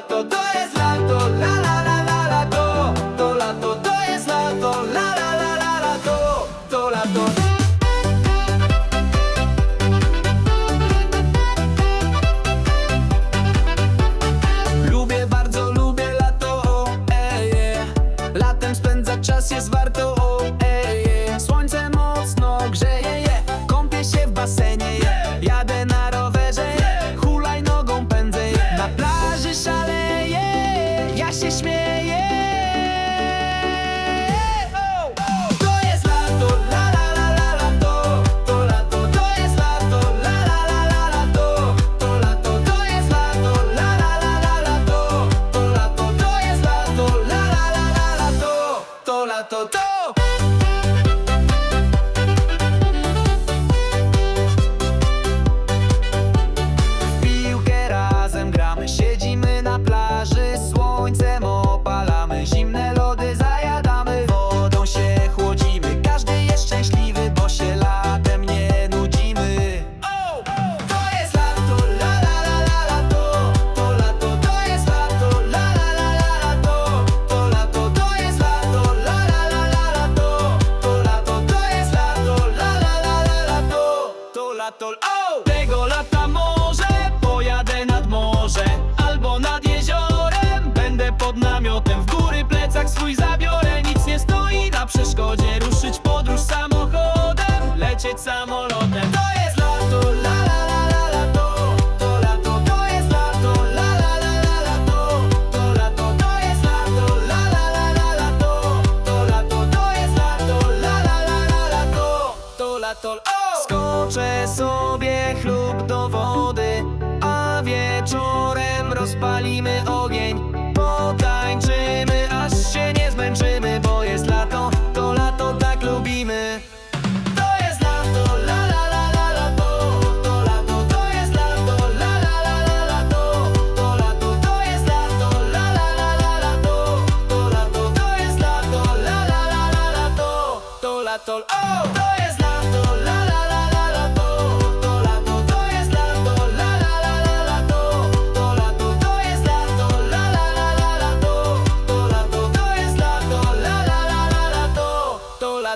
lato, to jest lato, la la la la lato. To lato, to jest lato, la la la la lato. To lato. Lubię, bardzo lubię lato, e, yeah. Latem spędzać czas jest warto, się śmieje. Latol, o! Tego lata może pojadę nad morze Albo nad jeziorem. Będę pod namiotem W góry plecak swój zabiorę. Nic nie stoi na przeszkodzie Ruszyć podróż samochodem Lecieć samolotem Wtoczę sobie chlub do wody A wieczorem rozpalimy ogień Potańczymy, aż się nie zmęczymy Bo jest lato, to lato tak lubimy To jest lato, To lato, to jest lato, la To lato, to jest lato, To lato, to jest lato, To lato, oh! To jest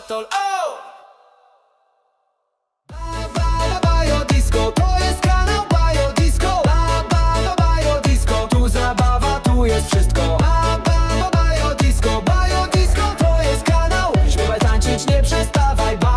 battle, oh! Biodisco, to jest kanał Biodisco ba, ba, ba, Biodisco, tu zabawa, tu jest wszystko. Ba, ba, ba, Biodisco, Biodisco to jest kanał. Śpiewaj, tańczyć, nie przestawaj, ba